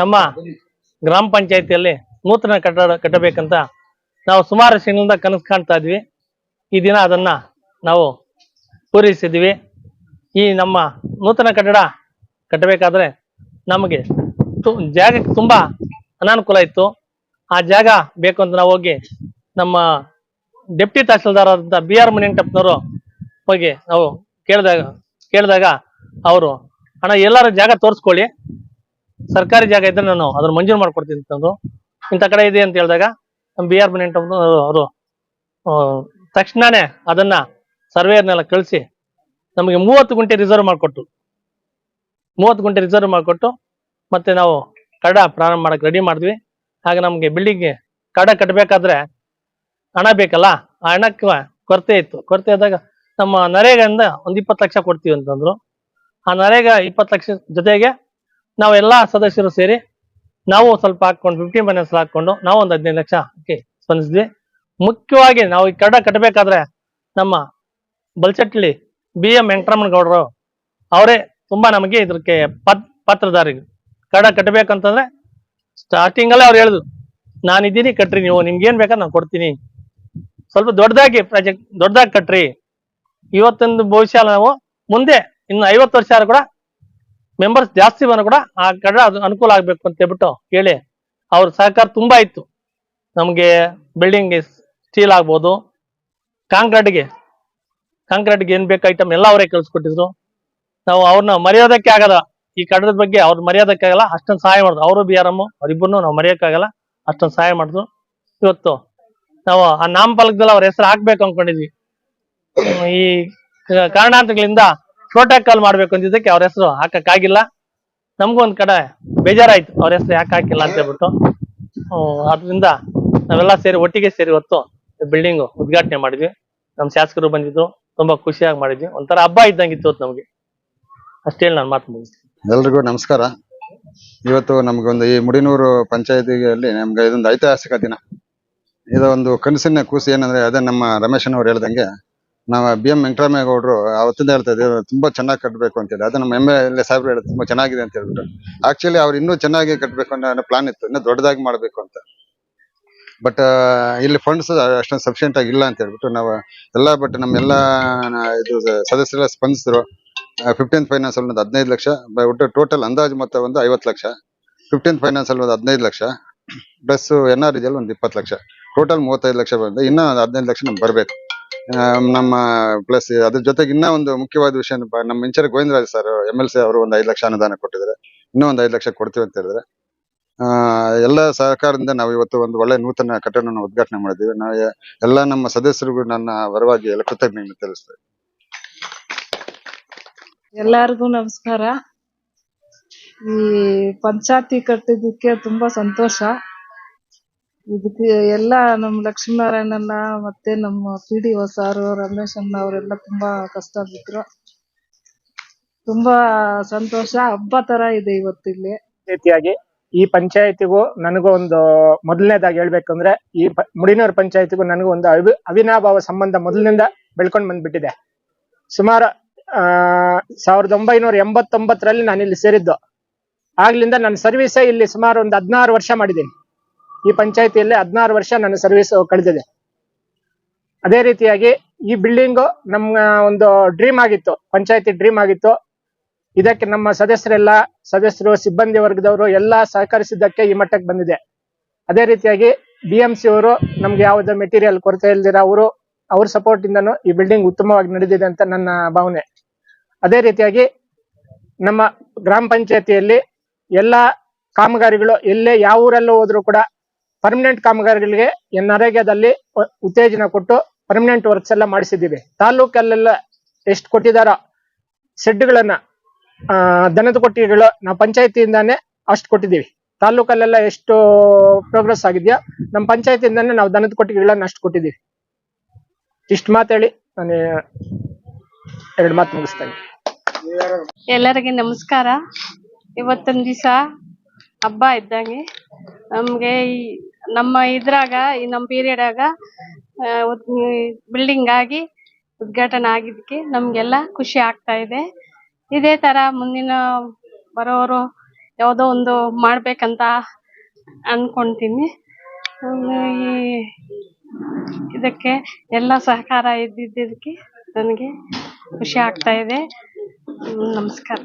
ನಮ್ಮ ಗ್ರಾಮ ಪಂಚಾಯತಿಯಲ್ಲಿ ನೂತನ ಕಟ್ಟಡ ಕಟ್ಟಬೇಕಂತ ನಾವು ಸುಮಾರು ವರ್ಷಗಳಿಂದ ಕನಸು ಕಾಣ್ತಾ ಇದ್ವಿ. ಈ ದಿನ ಅದನ್ನ ನಾವು ಪೂರೈಸಿದ್ವಿ. ಈ ನಮ್ಮ ನೂತನ ಕಟ್ಟಡ ಕಟ್ಟಬೇಕಾದ್ರೆ ನಮಗೆ ತು- ಜಾಗಕ್ಕೆ ತುಂಬಾ ಅನಾನುಕೂಲ ಇತ್ತು. ಆ ಜಾಗ ಬೇಕು ಅಂತ ನಾವು ಹೋಗಿ ನಮ್ಮ ಡೆಪ್ಟಿ ತಹಸೀಲ್ದಾರ್ ಬಿ ಆರ್ ಮುನಿಯಂಟಪ್ಪನವರು ಹೋಗಿ ನಾವು ಕೇಳಿದಾಗ ಕೇಳಿದಾಗ ಅವರು, ಅಣ್ಣ, ಎಲ್ಲರೂ ಜಾಗ ತೋರಿಸ್ಕೊಳ್ಳಿ. ಸರ್ಕಾರಿ ಜಾಗ ಇದ್ರೆ ನಾನು ಅದನ್ನ ಮಂಜೂರು ಮಾಡ್ಕೊಡ್ತೀನಿ ಅಂತಂದ್ರು ಇಂಥ ಕಡೆ ಇದೆ ಅಂತ ಹೇಳಿದಾಗ ನಮ್ಮ ಬಿ ಆರ್ ಮುನಿಯಂಟಪ್ಪನವರು ಅವರು ತಕ್ಷಣನೇ ಅದನ್ನ ಸರ್ವೇರ್ನೆಲ್ಲ ಕಳಿಸಿ ನಮಗೆ ಮೂವತ್ತು ಗುಂಟೆ ರಿಸರ್ವ್ ಮಾಡಿಕೊಟ್ಟು, ಮೂವತ್ತು ಗುಂಟೆ ರಿಸರ್ವ್ ಮಾಡಿಕೊಟ್ಟು ಮತ್ತೆ ನಾವು ಕಡ ಪ್ರಾರಂಭ ಮಾಡಕ್ಕೆ ರೆಡಿ ಮಾಡಿದ್ವಿ. ಆಗ ನಮಗೆ ಬಿಲ್ಡಿಂಗ್ ಕಡ ಕಟ್ಟಬೇಕಾದ್ರೆ ಹಣ ಬೇಕಲ್ಲ, ಆ ಹಣಕ್ಕೆ ಕೊರತೆ ಇತ್ತು. ಕೊರತೆ ಇದ್ದಾಗ ನಮ್ಮ ನರೇಗಾದಿಂದ ಒಂದು ಇಪ್ಪತ್ತು ಲಕ್ಷ ಕೊಡ್ತೀವಿ ಅಂತಂದ್ರು ಆ ನರೇಗ ಇಪ್ಪತ್ತು ಲಕ್ಷ ಜೊತೆಗೆ ನಾವು ಎಲ್ಲಾ ಸದಸ್ಯರು ಸೇರಿ ನಾವು ಸ್ವಲ್ಪ ಹಾಕೊಂಡು ಫಿಫ್ಟೀನ್ ಫೈನಾನ್ಸ್ ಹಾಕೊಂಡು ನಾವು ಒಂದು ಹದಿನೈದು ಲಕ್ಷ ಸ್ಪಂದಿಸಿದ್ವಿ. ಮುಖ್ಯವಾಗಿ ನಾವು ಈ ಕಡ ಕಟ್ಟಬೇಕಾದ್ರೆ ನಮ್ಮ ಬಲ್ಚಟ್ಲಿ ಬಿ ಎಂ ವೆಂಕಟರಮಣಗೌಡರು ಅವರೇ ತುಂಬಾ ನಮಗೆ ಇದಕ್ಕೆ ಪತ್ ಪತ್ರದಾರಿಗೆ ಕಡ ಕಟ್ಟಬೇಕಂತಂದ್ರೆ ಸ್ಟಾರ್ಟಿಂಗ್ ಅಲ್ಲೇ ಅವ್ರು ಹೇಳಿದ್ರು, ನಾನಿದ್ದೀನಿ, ಕಟ್ರಿ ನೀವು ನಿಮ್ಗೆ ಏನ್ ಬೇಕಾದ್ರೆ ನಾನು ಕೊಡ್ತೀನಿ. ಸ್ವಲ್ಪ ದೊಡ್ಡದಾಗಿ ಪ್ರಾಜೆಕ್ಟ್ ದೊಡ್ಡದಾಗಿ ಕಟ್ರಿ. ಇವತ್ತೊಂದು ಭವಿಷ್ಯ ನಾವು, ಮುಂದೆ ಇನ್ನು ಐವತ್ತು ವರ್ಷ ಕೂಡ ಮೆಂಬರ್ಸ್ ಜಾಸ್ತಿ ಬಂದ್ರು ಕೂಡ ಆ ಕಡೆ ಅದು ಅನುಕೂಲ ಆಗ್ಬೇಕು ಅಂತ ಹೇಳ್ಬಿಟ್ಟು ಹೇಳಿ ಅವ್ರ ಸಹಕಾರ ತುಂಬಾ ಇತ್ತು. ನಮಗೆ ಬಿಲ್ಡಿಂಗ್ ಸ್ಟೀಲ್ ಆಗ್ಬೋದು ಕಾಂಕ್ರೀಟ್ಗೆ ಕಾಂಕ್ರೀಟ್ಗೆ ಏನ್ ಬೇಕು ಐಟಮ್ ಎಲ್ಲ ಅವರೇ ಕಳ್ಸಿಕೊಟ್ಟಿದ್ರು. ನಾವು ಅವ್ರನ್ನ ಮರೆಯೋದಕ್ಕೆ ಆಗಲ್ಲ. ಈ ಕಡದ ಬಗ್ಗೆ ಅವ್ರು ಆಗಲ್ಲ, ಅಷ್ಟೊಂದು ಸಹಾಯ ಮಾಡಿದ್ರು. ಅವರು ಬಿ ಆರ್ ಎಂ ಅವರಿಬ್ಬರನ್ನು ನಾವು ಮರೆಯೋಕ್ಕಾಗಲ್ಲ ಅಷ್ಟೊಂದು ಸಹಾಯ ಮಾಡಿದ್ರು. ಇವತ್ತು ನಾವು ಆ ನಾಮಫಲಕದಲ್ಲಿ ಅವ್ರ ಹೆಸರು ಹಾಕ್ಬೇಕು ಅನ್ಕೊಂಡಿದ್ವಿ. ಈ ಕಾರಣಾಂತರಗಳಿಂದ ಪ್ರೋಟೋಕಾಲ್ ಮಾಡ್ಬೇಕು ಅಂತಿದ್ದಕ್ಕೆ ಅವ್ರ ಹೆಸರು ಹಾಕಕ್ಕಾಗಿಲ್ಲ. ನಮಗೂ ಒಂದ್ ಕಡೆ ಬೇಜಾರಾಯ್ತು. ಅವ್ರ ಹೆಸರು ಯಾಕೆ ಹಾಕಿಲ್ಲ ಅಂತ ಹೇಳ್ಬಿಟ್ಟು. ಅದರಿಂದ ನಾವೆಲ್ಲ ಸೇರಿ ಒಟ್ಟಿಗೆ ಸೇರಿ ಹೊತ್ತು ಬಿಲ್ಡಿಂಗ್ ಉದ್ಘಾಟನೆ ಮಾಡಿದ್ವಿ. ನಮ್ಮ ಶಾಸಕರು ಬಂದಿದ್ರು. ತುಂಬಾ ಖುಷಿಯಾಗಿ ಮಾಡಿದ್ವಿ. ಒಂಥರ ಹಬ್ಬ ಇದ್ದಂಗಿತ್ತು ಇವತ್ತು ನಮಗೆ. ಅಷ್ಟೇ ನಾನು ಮಾತು ಮುಗಿಸ್ತೀನಿ. ಎಲ್ರಿಗೂ ನಮಸ್ಕಾರ. ಇವತ್ತು ನಮ್ಗೊಂದು ಈ ಮುಡಿನೂರು ಪಂಚಾಯತಿಯಲ್ಲಿ ನಮ್ಗೆ ಇದೊಂದು ಐತಿಹಾಸಿಕ ದಿನ. ಇದೊಂದು ಕನಸಿನ ಕೂಸು ಏನಂದ್ರೆ ಅದೇ ನಮ್ಮ ರಮೇಶನ್ ಅವ್ರು ಹೇಳ್ದಂಗೆ ನಾವು ಬಿ ಎಂ ವೆಂಕಟರಾಮೇಗೌಡರು ಅವತ್ತಿಂದ ಹೇಳ್ತಾ ಇದ್ದೀವಿ ತುಂಬಾ ಚೆನ್ನಾಗಿ ಕಟ್ಟಬೇಕು ಅಂತ ಹೇಳಿ. ಅದು ನಮ್ಮ ಎಂ ಎಲ್ ಎ ಸಾಹೇಬ್ರು ಹೇಳಿದ್ರು, ತುಂಬಾ ಚೆನ್ನಾಗಿದೆ ಅಂತ ಹೇಳ್ಬಿಟ್ಟು. ಆಕ್ಚುಲಿ ಅವ್ರು ಇನ್ನೂ ಚೆನ್ನಾಗಿ ಕಟ್ಟಬೇಕು ಅನ್ನೋ ಪ್ಲಾನ್ ಇತ್ತು, ಇನ್ನೂ ದೊಡ್ಡದಾಗಿ ಮಾಡಬೇಕು ಅಂತ. ಬಟ್ ಇಲ್ಲಿ ಫಂಡ್ಸ್ ಅಷ್ಟೊಂದು ಸಫಿಶಿಯಂಟ್ ಆಗಿ ಇಲ್ಲ ಅಂತ ಹೇಳ್ಬಿಟ್ಟು ನಾವು ಎಲ್ಲ ಬಟ್ ನಮ್ಮೆಲ್ಲ ಇದು ಸದಸ್ಯರ ಸ್ಪಂದಿಸಿದ್ರು. ಫಿಫ್ಟೀನ್ ಫೈನಾನ್ಸ್ ಅಲ್ಲಿ ಒಂದು ಹದಿನೈದು ಲಕ್ಷ ಒಟ್ಟು ಟೋಟಲ್ ಅಂದಾಜು ಮೊತ್ತ ಒಂದು ಐವತ್ತು ಲಕ್ಷ. ಫಿಫ್ಟೀನ್ ಫೈನಾನ್ಸ್ ಅಲ್ಲಿ ಒಂದು ಹದಿನೈದು ಲಕ್ಷ ಪ್ಲಸ್ ಎನ್ ಆರ್ ಇದಲ್ಲಿ ಒಂದು ಇಪ್ಪತ್ತು ಲಕ್ಷ. ಟೋಟಲ್ ಮೂವತ್ತೈದು ಲಕ್ಷ ಬಂದು ಇನ್ನೂ ಹದಿನೈದು ಲಕ್ಷ ನಮ್ಗೆ ಬರಬೇಕು. ನಮ್ಮ ಪ್ಲಸ್ ಅದ್ರ ಜೊತೆಗೆ ಇನ್ನ ಒಂದು ಮುಖ್ಯವಾದ ವಿಷಯ ನಮ್ಮ incharge Govindaraj sir M L C ಅವರು ಒಂದು ಐದು ಲಕ್ಷ ಅನುದಾನ ಕೊಟ್ಟಿದ್ದಾರೆ. ಇನ್ನೂ ಒಂದು ಐದು ಲಕ್ಷ ಕೊಡ್ತೀವಿ ಅಂತ ಹೇಳಿದ್ರೆ ಎಲ್ಲ ಸಹಕಾರದಿಂದ ನಾವು ಇವತ್ತು ಒಂದು ಒಳ್ಳೆ ನೂತನ ಕಟ್ಟಡವನ್ನು ಉದ್ಘಾಟನೆ ಮಾಡಿದ್ದೀವಿ. ನಾವು ಎಲ್ಲ ನಮ್ಮ ಸದಸ್ಯರಿಗೂ ನನ್ನ ಪರವಾಗಿ ಎಲ್ಲ ಕೃತಜ್ಞತೆ ತಿಳಿಸ್ತೇವೆ. ಎಲ್ಲರಿಗೂ ನಮಸ್ಕಾರ. ಈ ಪಂಚಾಯತಿ ಕಟ್ಟಿದ್ದಕ್ಕೆ ತುಂಬಾ ಸಂತೋಷ. ಇದಕ್ಕೆ ಎಲ್ಲ ನಮ್ಮ ಲಕ್ಷ್ಮೀನಾರಾಯಣನ್ನ ಮತ್ತೆ ನಮ್ಮ ಪಿ ಡಿ ಒ ಸಾರು ರಮೇಶ್ ಅಣ್ಣ ಅವರೆಲ್ಲ ತುಂಬಾ ಕಷ್ಟ ಬಿದ್ರು ತುಂಬಾ ಸಂತೋಷ. ಹಬ್ಬ ತರ ಇದೆ ಇವತ್ತಿಲ್ಲಿ ರೀತಿಯಾಗಿ ಈ ಪಂಚಾಯತಿಗೂ ನನಗೂ ಒಂದು ಮೊದಲನೇದಾಗಿ ಹೇಳ್ಬೇಕಂದ್ರೆ ಈ ಪ- ಮುಡಿನೂರು ಪಂಚಾಯತಿಗೂ ನನಗೂ ಒಂದು ಅವಿ ಅವಿನಾಭಾವ ಸಂಬಂಧ ಮೊದಲಿನಿಂದ ಬೆಳ್ಕೊಂಡ್ ಬಂದ್ಬಿಟ್ಟಿದೆ. ಸುಮಾರು, ಆ, ಸಾವಿರದ ಒಂಬೈನೂರ ಎಂಬತ್ತೊಂಬತ್ತರಲ್ಲಿ ನಾನು ಇಲ್ಲಿ ಸೇರಿದ್ದು. ಆಗ್ಲಿಂದ ನನ್ನ ಸರ್ವಿಸೇ ಇಲ್ಲಿ ಸುಮಾರು ಒಂದು ಹದಿನಾರು ವರ್ಷ ಮಾಡಿದ್ದೀನಿ. ಈ ಪಂಚಾಯತಿಯಲ್ಲಿ ಹದಿನಾರು ವರ್ಷ ನನ್ನ ಸರ್ವಿಸ್ ಕಳೆದಿದೆ. ಅದೇ ರೀತಿಯಾಗಿ ಈ ಬಿಲ್ಡಿಂಗ್ ನಮ್ಮ ಒಂದು ಡ್ರೀಮ್ ಆಗಿತ್ತು, ಪಂಚಾಯತಿ ಡ್ರೀಮ್ ಆಗಿತ್ತು. ಇದಕ್ಕೆ ನಮ್ಮ ಸದಸ್ಯರೆಲ್ಲ, ಸದಸ್ಯರು, ಸಿಬ್ಬಂದಿ ವರ್ಗದವರು ಎಲ್ಲ ಸಹಕರಿಸಿದ್ದಕ್ಕೆ ಈ ಮಟ್ಟಕ್ಕೆ ಬಂದಿದೆ. ಅದೇ ರೀತಿಯಾಗಿ ಬಿ ಎಂ ಸಿ ಅವರು ನಮ್ಗೆ ಯಾವುದೇ ಮೆಟೀರಿಯಲ್ ಕೊರತೆ ಇಲ್ದಿರ ಅವರು, ಅವ್ರ ಸಪೋರ್ಟ್ ಇಂದನೂ ಈ ಬಿಲ್ಡಿಂಗ್ ಉತ್ತಮವಾಗಿ ನಡೆದಿದೆ ಅಂತ ನನ್ನ ಭಾವನೆ. ಅದೇ ರೀತಿಯಾಗಿ ನಮ್ಮ ಗ್ರಾಮ ಪಂಚಾಯತಿಯಲ್ಲಿ ಎಲ್ಲ ಕಾಮಗಾರಿಗಳು ಎಲ್ಲೇ ಯಾವ ಊರಲ್ಲೂ ಹೋದ್ರು ಕೂಡ ಪರ್ಮನೆಂಟ್ ಕಾಮಗಾರಿಗಳಿಗೆ ನರೇಗಾದಲ್ಲಿ ಉತ್ತೇಜನ ಕೊಟ್ಟು ಪರ್ಮನೆಂಟ್ ವರ್ಕ್ಸ್ ಎಲ್ಲ ಮಾಡಿಸಿದ್ದೀವಿ. ತಾಲೂಕಲ್ಲೆಲ್ಲ ಎಷ್ಟು ಕೊಟ್ಟಿದಾರೋ ಶೆಡ್ಗಳನ್ನ ದನದ ಕೊಟ್ಟಿಗೆಗಳು ನಾವು ಪಂಚಾಯತಿಯಿಂದಾನೇ ಅಷ್ಟು ಕೊಟ್ಟಿದ್ದೀವಿ. ತಾಲೂಕಲ್ಲೆಲ್ಲ ಎಷ್ಟು ಪ್ರೋಗ್ರೆಸ್ ಆಗಿದೆಯೋ ನಮ್ಮ ಪಂಚಾಯತಿಯಿಂದಾನೇ ನಾವು ದನದ ಕೊಟ್ಟಿಗೆಗಳನ್ನ ಅಷ್ಟು ಕೊಟ್ಟಿದ್ದೀವಿ. ಇಷ್ಟು ಮಾತೇಳಿ ನಾನು ಎರಡು ಮಾತು ಮುಗಿಸ್ತಾ ಇದ್ದೀನಿ. ಎಲ್ಲರಿಗೆ ನಮಸ್ಕಾರ. ಇವತ್ತೊಂದು ದಿವಸ ಹಬ್ಬ ಇದ್ದಂಗೆ. ನಮಗೆ ಈ ನಮ್ಮ ಇದ್ರಾಗ, ಈ ನಮ್ ಪೀರಿಯಡ್ ಆಗ ಬಿಲ್ಡಿಂಗ್ ಆಗಿ ಉದ್ಘಾಟನೆ ಆಗಿದ್ದಕ್ಕೆ ನಮಗೆಲ್ಲ ಖುಷಿ ಆಗ್ತಾ ಇದೆ. ಇದೇ ತರ ಮುಂದಿನ ಬರೋರು ಯಾವುದೋ ಒಂದು ಮಾಡ್ಬೇಕಂತ ಅನ್ಕೊಂತೀನಿ. ಈ ಇದಕ್ಕೆ ಎಲ್ಲ ಸಹಕಾರ ಇದ್ದಿದ್ದಕ್ಕೆ ನನಗೆ ಖುಷಿ ಆಗ್ತಾ ಇದೆ. ನಮಸ್ಕಾರ.